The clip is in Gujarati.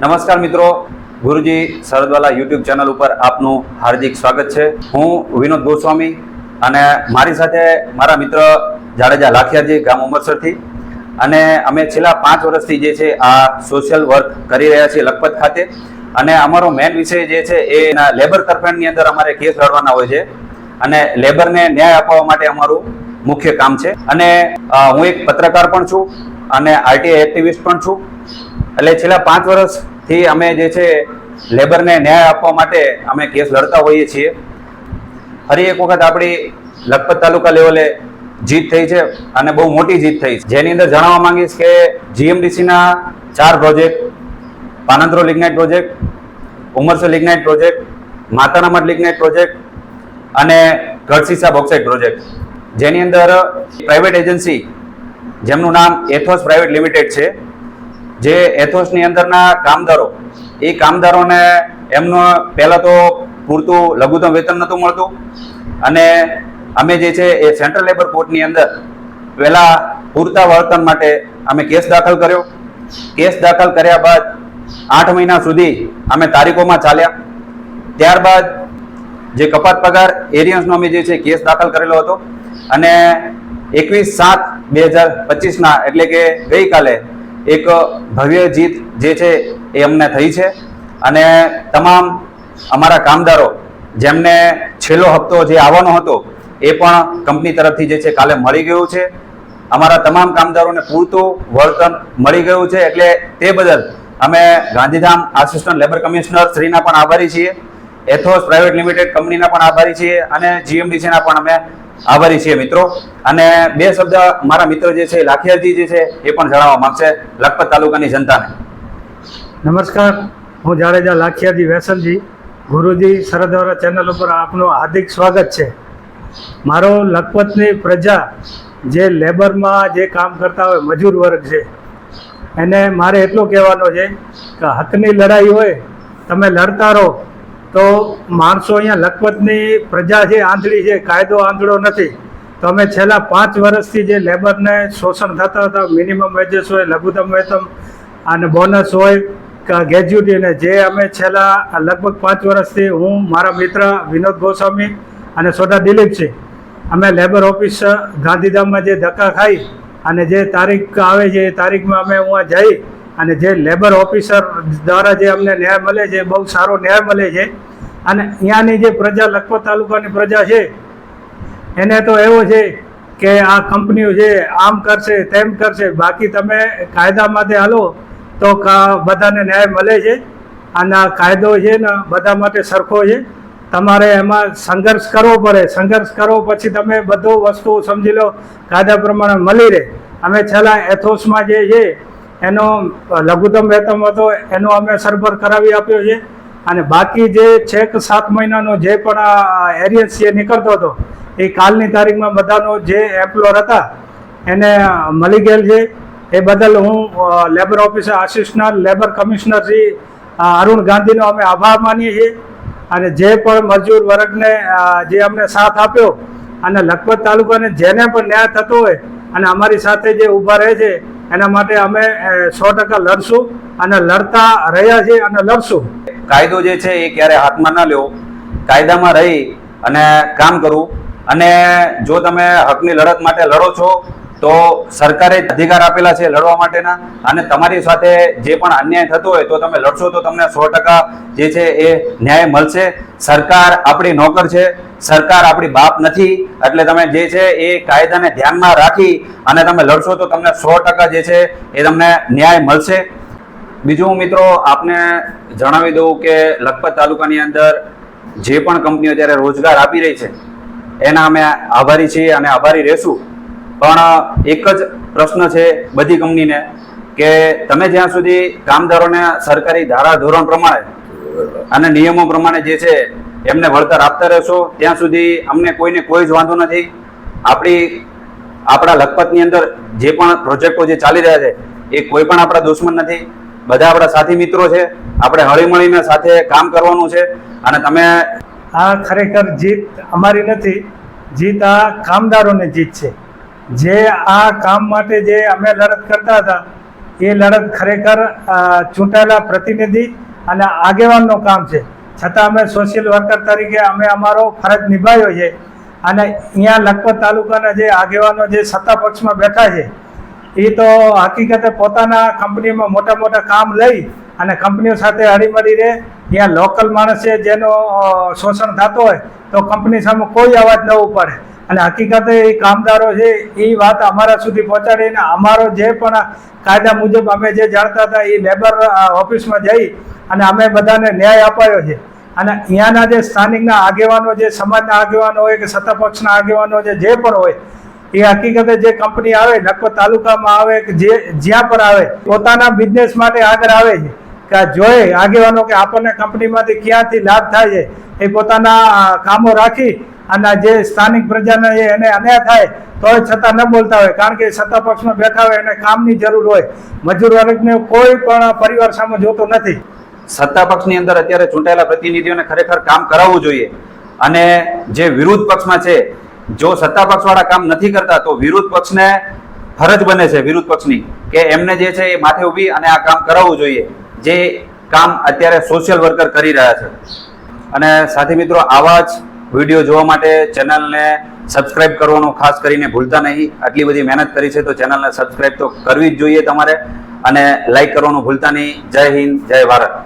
નમસ્કાર મિત્રો, ગુરુજી સરદવાલા યુટ્યુબ ચેનલ ઉપર આપનું હાર્દિક સ્વાગત છે. હું વિનોદ ગોસ્વામી અને મારી સાથે મારા મિત્ર જાડેજા લાખિયાજી ગામ ઉમરસરથી. અને અમે છેલ્લા પાંચ વર્ષથી જે છે આ સોશિયલ વર્ક કરી રહ્યા છીએ લખપત ખાતે. અને અમારો મેન વિષય જે છે એ લેબર તરફેણની અંદર અમારે કેસ લડવાના હોય છે. અને લેબરને ન્યાય અપાવવા માટે અમારું મુખ્ય કામ છે. અને હું એક પત્રકાર પણ છું અને આરટીઆઈ એક્ટિવિસ્ટ પણ છું. એટલે છેલ્લા પાંચ વર્ષથી અમે જે છે, લેબરને ન્યાય આપવા માટે અમે કેસ લડતા હોઈએ છીએ. ફરી એક વખત આપણી લખપત તાલુકા લેવલે જીત થઈ છે અને બહુ મોટી જીત થઈ છે. જેની અંદર જણાવવા માંગીશ કે જીએમડીસીના ચાર project, Panandhro lignite project, Umarsar lignite project Matanomadh lignite project અને ગઢસીસા બોક્સાઇટ પ્રોજેક્ટ. જેની અંદર પ્રાઇવેટ એજન્સી, જેમનું નામ એથોસ પ્રાઇવેટ લિમિટેડ છે જે એથોસની અંદરના કામદારો, એ કામદારોને એમનો પહેલાં તો પૂરતું લઘુત્તમ વેતન નહોતું મળતું અને અમે જે છે એ સેન્ટ્રલ લેબર કોર્ટની અંદર પહેલાં પૂરતા વર્તન માટે અમે કેસ દાખલ કર્યો. કેસ દાખલ કર્યા બાદ આઠ મહિના સુધી અમે તારીખોમાં ચાલ્યા. ત્યારબાદ જે કપાત પગાર એરિયન્સનો અમે જે છે કેસ દાખલ કરેલો હતો અને એકવીસ સાત બે હજાર પચીસના એટલે કે ગઈકાલે એક ભવ્ય જીત જે છે એ અમને થઈ છે. અને તમામ અમારા કામદારો જેમને છેલ્લો હપ્તો જે આવવાનો હતો, એ પણ કંપની તરફથી જે છે કાલે મળી ગયું છે. અમારા તમામ કામદારોને પૂરતું વળતર મળી ગયું છે. એટલે તે બદલ અમે ગાંધીધામ આસિસ્ટન્ટ લેબર કમિશનર શ્રીના પણ આભારી છીએ. એથોસ પ્રાઇવેટ લિમિટેડ કંપનીના પણ આભારી છીએ અને જીએમડીસીના પણ અમે આભારી છીએ મિત્રો. અને બે શબ્દ મારા મિત્ર જે છે, લાખિયાજી જે છે, એ પણ જણાવવા માંગશે લખપત તાલુકાની જનતાને. નમસ્કાર, હું જાડેજા લાખિયાજી વેસલજી ગુરુજી સરદારા ચેનલ ઉપર આપનું હાર્દિક સ્વાગત છે. મારો લખપતની પ્રજા જે લેબરમાં જે કામ કરતા હોય, મજૂર વર્ગ છે, એને મારે એટલું કહેવાનું છે કે હકની લડાઈ હોય, તમે લડતા રહો. તો માણસો અહીંયા લખપતની પ્રજા છે, આંધળી છે, કાયદો આંધળો નથી. તો અમે છેલ્લા પાંચ વર્ષથી જે લેબરને શોષણ થતા હતા મિનિમમ વેજીસ હોય, લઘુત્તમ વેતન અને બોનસ હોય, કે ગ્રેજ્યુટી ને જે અમે છેલ્લા લગભગ પાંચ વર્ષથી હું, મારા મિત્ર વિનોદ ગોસ્વામી અને સોડા દિલીપસિંહ અમે લેબર ઓફિસ ગાંધીધામમાં જે ધક્કા ખાઈ અને જે તારીખ આવે છે, એ તારીખમાં અમે હું જઈ અને જે લેબર ઓફિસર દ્વારા જે અમને ન્યાય મળે છે, બહુ સારો ન્યાય મળે છે. અને અહીંયાની જે પ્રજા લખપત તાલુકાની પ્રજા છે, એને તો એવો છે કે આ કંપનીઓ છે આમ કરશે, તેમ કરશે, બાકી તમે કાયદા માટે હાલો તો બધાને ન્યાય મળે છે. અને આ કાયદો છે ને, બધા માટે સરખો છે. તમારે એમાં સંઘર્ષ કરવો પડે. સંઘર્ષ કરવો પછી તમે બધું વસ્તુ સમજી લો, કાયદા પ્રમાણે મળી રહે. અમે છેલ્લા એથોસમાં જે છે એનો લઘુત્તમ વેતન હતો એનો અમે સરભર કરાવી આપ્યો છે. અને બાકી જે છેક સાત મહિનાનો જે પણ આ એરિયન્સ જે નીકળતો હતો, એ કાલની તારીખમાં બધાનો જે એમ્પ્લોયર હતા, એને મળી ગયેલ છે. એ બદલ હું labour officer assistant labour commissioner Shri Arun ગાંધીનો અમે આભાર માનીએ છીએ. અને જે પણ મજૂર વર્ગને જે અમને સાથ આપ્યો, અને લખપત તાલુકાને જેને પણ ન્યાય થતો હોય, અને અમારી સાથે જે ઊભા રહે છે એના માટે અમે સો ટકા લડશું અને લડતા રહ્યા છીએ અને લડશું. કાયદો જે છે એ ક્યારે હાથમાં ના લેવો કાયદામાં રહી અને કામ કરવું અને જો તમે હકની લડત માટે લડો છો તો સરકારે અધિકાર આપેલા છે લડવા માટેના અને તમારી સાથે જે પણ અન્યાય થતો હોય તો તમે લડશો તો તમને સો ટકા જે છે એ ન્યાય મળશે. સરકાર આપણી નોકર છે, સરકાર આપણી બાપ નથી, એટલે તમે જે છે એ કાયદાને ધ્યાનમાં રાખી અને તમે લડશો તો તમને સો ટકા જે છે એ તમને ન્યાય મળશે. બીજું મિત્રો, આપને જણાવી દઉં કે લખપત તાલુકાની અંદર જે પણ કંપનીઓ અત્યારે રોજગાર આપી રહી છે, એના અમે આભારી છીએ અને આભારી રહેશું. પણ એક જ પ્રશ્ન છે બધી કંપનીને કે તમે જ્યાં સુધી કામદારોને સરકારી ધારા ધોરણ પ્રમાણે અને નિયમો પ્રમાણે જે છે એમને વળતર આપતા રહેશો, ત્યાં સુધી અમને કોઈને કોઈ જ વાંધો નથી. આપણી, આપણા લખપતની અંદર જે પણ પ્રોજેક્ટો જે ચાલી રહ્યા છે, એ કોઈ પણ આપણા દુશ્મન નથી. બધા આપણા સાથી મિત્રો છે. આપણે હળીમળીને સાથે કામ કરવાનું છે અને તમે આ ખરેખર જીત અમારી નથી. જીત આ કામદારોની જીત છે. જે આ કામ માટે જે અમે લડત કરતા હતા, એ લડત ખરેખર ચૂંટાયેલા પ્રતિનિધિ અને આગેવાનનું કામ છે. છતાં અમે સોશિયલ વર્કર તરીકે અમે અમારો ફરજ નિભાવ્યો છે અને અહીંયા લખપત તાલુકાના જે આગેવાનો જે સત્તા પક્ષમાં બેઠા છે, એ તો હકીકતે પોતાના કંપનીમાં મોટા મોટા કામ લઈ અને કંપનીઓ સાથે હળીમળી રહે. ત્યાં લોકલ માણસે જેનો શોષણ થતો હોય તો કંપની સામે કોઈ અવાજ ન ઉપાડે. અને હકીકતે એ કામદારો છે, એ વાત અમારા સુધી પહોંચાડીને અમારો જે પણ કાયદા મુજબ અમે જે જાણતા હતા, એ લેબર ઓફિસમાં જઈ અને અમે બધાને ન્યાય અપાયો છે. અને અહીંયાના જે સ્થાનિકના આગેવાનો જે સમાજના આગેવાનો હોય કે સત્તા પક્ષના આગેવાનો છે, જે પણ હોય, એ હકીકતે જે કંપની આવે લખપત તાલુકામાં આવે કે જે, જ્યાં પણ આવે, પોતાના બિઝનેસ માટે આગળ આવે છે. કે જોઈએ આગેવાનો કે આપણને કંપનીમાંથી ક્યાંથી લાભ થાય છે, એ પોતાના કામો રાખી અને જે સ્થાનિક પ્રજાને એને અન્યાય થાય, તોય છતાં ન બોલતા હોય, કારણ કે સત્તા પક્ષમાં બેઠા હોય, એને કામની જરૂર હોય. મજૂર વર્ગને કોઈ પણ પરિવાર સામે જોતો નથી. સત્તા પક્ષની અંદર અત્યારે ચૂંટાયેલા પ્રતિનિધિઓને ખરેખર કામ કરાવવું જોઈએ. અને જે વિરોધ પક્ષમાં છે, જો સત્તા પક્ષવાળા કામ નથી કરતા, તો વિરોધ પક્ષને ફરજ બને છે, વિરોધ પક્ષની, કે એમને જે છે એ માથે ઊભી અને આ કામ કરાવવું જોઈએ. જે કામ અત્યારે સોશિયલ વર્કર કરી રહ્યા છે. અને સાથી મિત્રો, આવા જ વીડિયો જોવા માટે ચેનલને સબસ્ક્રાઇબ કરવાનું ખાસ કરીને ભૂલતા નહીં. આટલી બધી મહેનત કરી છે તો ચેનલને સબસ્ક્રાઇબ તો કરવી જ જોઈએ તમારે. અને લાઈક કરવાનું ભૂલતા નહીં. જય હિન્દ, જય ભારત.